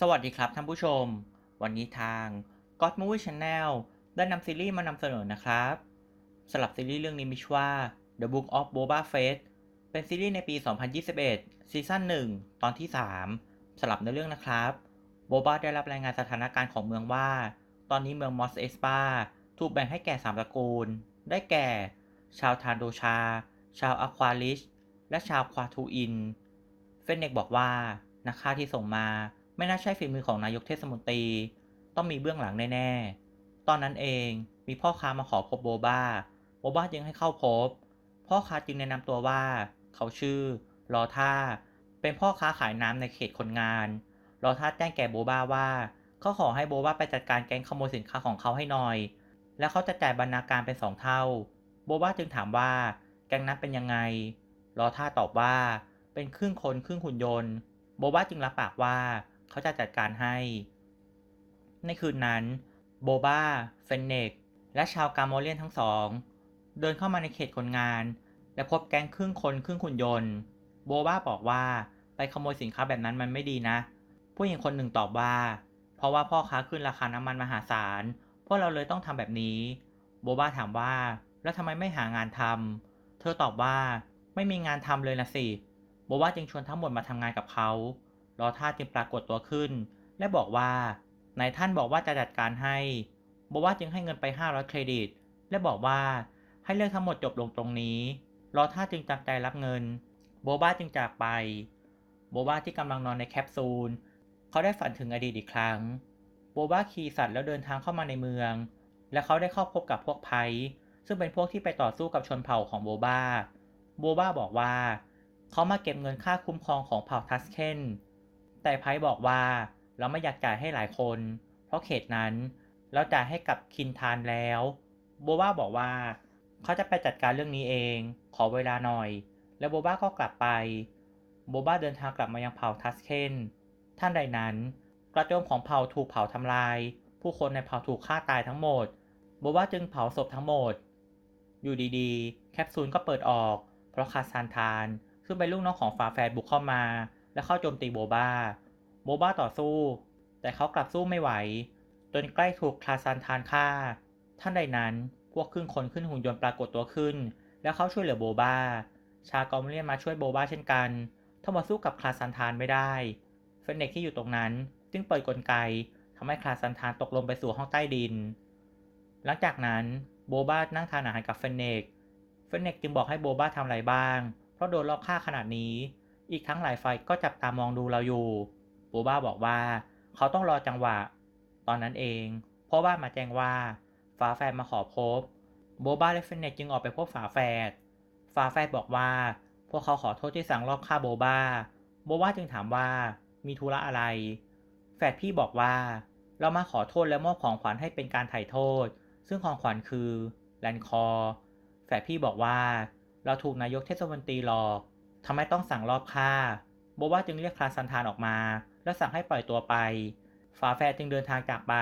สวัสดีครับท่านผู้ชม วันนี้ทาง God Movie Channel ได้นำซีรีส์มานำเสนอนะครับสำหรับซีรีส์เรื่องนี้มีชื่อว่า The Book of Boba Fett เป็นซีรีส์ในปี 2021 ซีซั่น1 ตอนที่ 3สำหรับในเรื่องนะครับโบบาได้รับรายงานสถานการณ์ของเมืองว่า ตอนนี้เมืองมอสเอสปาถูกแบ่งให้แก่3ตระกูล ได้แก่ ชาวทานโดชา ชาวอะควาลิช และชาวควาทูอิน เฟนเนกบอกว่านักฆ่าที่ส่งมา ไม่น่าใช่ฝีมือของนายกเทศมนตรี ต้องมีเบื้องหลังแน่ๆ ตอนนั้นเองมีพ่อค้ามาขอพบโบบาโบบาจึงให้เข้าพบ พ่อค้าจึงแนะนำตัวว่า เขาชื่อลอท่า เป็นพ่อค้าขายน้ำในเขตคนงานลอท่าแจ้งแก่โบบาว่า เขาขอให้โบบาไปจัดการแก๊งขโมยสินค้าของเขาให้หน่อย แล้วเขาจะจ่ายบรรณาการเป็นสองเท่า โบบาจึงถามว่า แก๊งนั้นเป็นยังไงลอท่าตอบว่า เป็นครึ่งคนครึ่งหุ่นยนต์ โบบาจึงรับปากว่า เขาจะจัดการให้ ในคืนนั้น โบบาเฟนเนก และชาวกาโมเลียนทั้งสอง เดินเข้ามาในเขตคนงาน และพบแก๊งครึ่งคนครึ่งหุ่นยนต์ โบบาบอกว่าไปขโมยสินค้าแบบนั้นมันไม่ดีนะ ผู้หญิงคนหนึ่งตอบว่า เพราะว่าพ่อค้าขึ้นราคาน้ำมันมหาศาล พวกเราเลยต้องทำแบบนี้ โบบาถามว่า แล้วทำไมไม่หางานทำ เธอตอบว่า ไม่มีงานทำเลยนะสิ โบบาจึงชวนทั้งหมดมาทำงานกับเขา รอท่าจึงปรากฏตัวขึ้น และบอกว่านายท่านบอกว่าจะจัดการให้โบบาจึงให้เงินไป 500 เครดิต และบอกว่าให้เรื่องทั้งหมดจบลงตรงนี้ รอท่าจึงจำใจรับเงิน โบบ้าจึงจากไป โบบ้าที่กำลังนอนในแคปซูล เขาได้ฝันถึงอดีตอีกครั้ง โบบ้าขี่สัตว์แล้วเดินทางเข้ามาในเมือง และเขาได้เข้าพบกับพวกไพซึ่งเป็นพวกที่ไปต่อสู้กับชนเผ่าของโบบ้า โบบ้าบอกว่า เขามาเก็บเงินค่าคุ้มครองของเผ่าทัสเคน แต่ไพบอกว่าเราไม่อยากจ่ายให้หลายคน เพราะเขตนั้นเราจ่ายให้กับคินทานแล้วโบบาบอกว่า เขาจะไปจัดการเรื่องนี้เอง ขอเวลาหน่อย แล้วโบบาก็กลับไป โบบาเดินทางกลับมายังเผ่าทัสเคนท่านใดนั้น กระโจมของเผ่าถูกเผาทำลาย ผู้คนในเผ่าถูกฆ่าตายทั้งหมด โบบาจึงเผาศพทั้งหมด อยู่ดีๆ แคปซูลก็เปิดออก เพราะคาซานทานซึ่งเป็นลูกน้องของฝาแฝดบุกเข้ามา และเข้าโจมตีโบบาโบบาต่อสู้ แต่เขากลับสู้ไม่ไหว จนใกล้ถูกคลาซานทานฆ่า ท่านใดนั้นพวกครึ่งคนขึ้นหุ่นยนต์ปรากฏตัวขึ้น แล้วเขาช่วยเหลือโบบาชากอมเลียนมาช่วยโบบาเช่นกันทั้งหมดสู้กับคลาซันทานไม่ได้ เฟนเนกที่อยู่ตรงนั้นจึงเปิดกลไกทำให้คลาซันทานตกลงไปสู่ห้องใต้ดิน หลังจากนั้นโบบานั่งทานอาหารกับเฟนเนก เฟนเนกจึงบอกให้โบบาทำอะไรบ้าง เพราะโดนลอบฆ่าขนาดนี้ อีกทั้งหลายฝ่ายก็จับตามองดูเราอยู่โบบาบอกว่า เขาต้องรอจังหวะ ตอนนั้นเอง เพราะว่ามาแจ้งว่าฝาแฝดมาขอพบโบบ้าและเฟนเนกจึงออกไปพบฝาแฝดฝาแฝดบอกว่า พวกเขาขอโทษที่สั่งรอบฆ่าโบบ้า โบบ้าจึงถามว่ามีธุระอะไร แฝดพี่บอกว่า เรามาขอโทษและมอบของขวัญให้เป็นการไถ่โทษ ซึ่งของขวัญคือแลนคอ แฝดพี่บอกว่า เราถูกนายกเทศมนตรีหลอก ทำไมต้องสั่งรอบฆ่าโบบาจึงเรียกคลาซันทานออกมา และสั่งให้ปล่อยตัวไป ฝาแฝดจึงเดินทางจากไป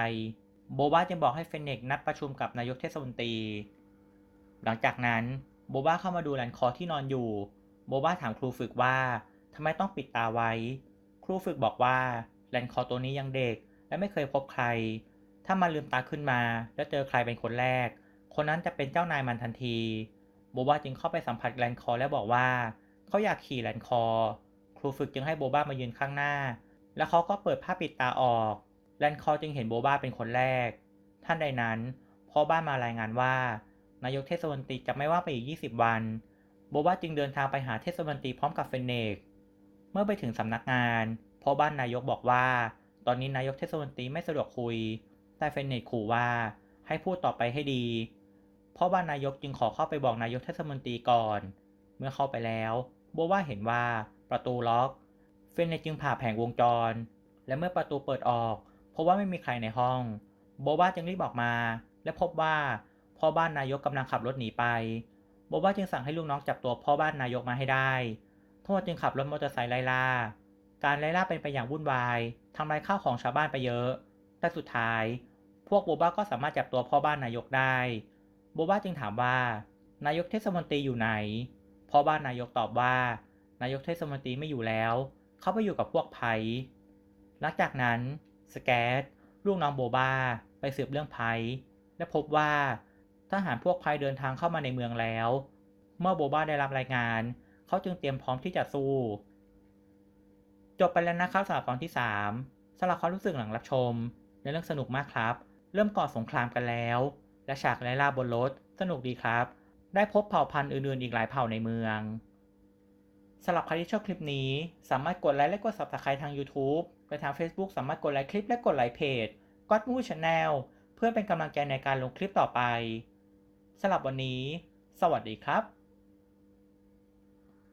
โบบาจึงบอกให้เฟนเนกนัดประชุมกับนายกเทศมนตรี หลังจากนั้นโบบาเข้ามาดูแลนคอที่นอนอยู่ โบบาถามครูฝึกว่าทำไมต้องปิดตาไว้ ครูฝึกบอกว่าแลนคอตัวนี้ยังเด็ก และไม่เคยพบใคร ถ้ามันลืมตาขึ้นมา แล้วเจอใครเป็นคนแรก คนนั้นจะเป็นเจ้านายมันทันที โบบาจึงเข้าไปสัมผัสแลนคอและบอกว่า เขาอยากขี่แลนคอ ครูฝึกจึงให้โบบ้ามายืนข้างหน้า แล้วเขาก็เปิดผ้าปิดตาออก แลนคอจึงเห็นโบบ้าเป็นคนแรก ท่านใดนั้นพ่อบ้านมารายงานว่า นายกเทศมนตรีจะไม่ว่าไปอีก 20 วัน โบบ้าจึงเดินทางไปหาเทศมนตรีพร้อมกับเฟนเนก เมื่อไปถึงสำนักงานพ่อบ้านนายกบอกว่า ตอนนี้นายกเทศมนตรีไม่สะดวกคุย แต่เฟนเนกขู่ว่าให้พูดต่อไปให้ดีพ่อบ้านนายกจึงขอเข้าไปบอกนายกเทศมนตรีก่อน เมื่อเข้าไปแล้ว โบว่าเห็นว่าประตูล็อก เฟนเนจึงผ่าแผงวงจร และเมื่อประตูเปิดออกเพราะว่าไม่มีใครในห้อง โบว่าจึงรีบออกมา และพบว่าพ่อบ้านนายกกำลังขับรถหนีไป โบว่าจึงสั่งให้ลูกน้องจับตัวพ่อบ้านนายกมาให้ได้ทั้งหมดจึงขับรถมอเตอร์ไซค์ไล่ล่า การไล่ล่าเป็นไปอย่างวุ่นวายทำลายข้าวของชาวบ้านไปเยอะ แต่สุดท้าย พวกโบบ้าก็สามารถจับตัวพ่อบ้านนายกได้ โบบ้าจึงถามว่า นายกเทศมนตรีอยู่ไหน พ่อบ้านนายกตอบว่า นายกเทศมนตรีไม่อยู่แล้ว เขาไปอยู่กับพวกไผ่หลังจากนั้นสแกตลูกน้องโบบาไปสืบเรื่องไพและพบว่าทหารพวกไพเดินทางเข้ามาในเมืองแล้ว เมื่อโบบาได้รับรายงาน เขาจึงเตรียมพร้อมที่จะสู้ จบไปแล้วนะครับสำหรับตอนที่ 3สำหรับความรู้สึกหลังรับชม ในเรื่องสนุกมากครับ เริ่มก่อสงครามกันแล้ว และฉากไล่ล่าบนรถสนุกดีครับ ได้พบเผ่าพันธุ์อื่นๆ อีกหลายเผ่าในเมืองสำหรับใครที่ชอบคลิปนี้ สามารถกดไลค์และกด subscribe ทาง YouTube และทาง Facebook สามารถกดไลค์คลิปและกดไลค์เพจ God Movie Channel เพื่อเป็นกำลังใจในการลงคลิปต่อไปสำหรับวันนี้ สวัสดีครับ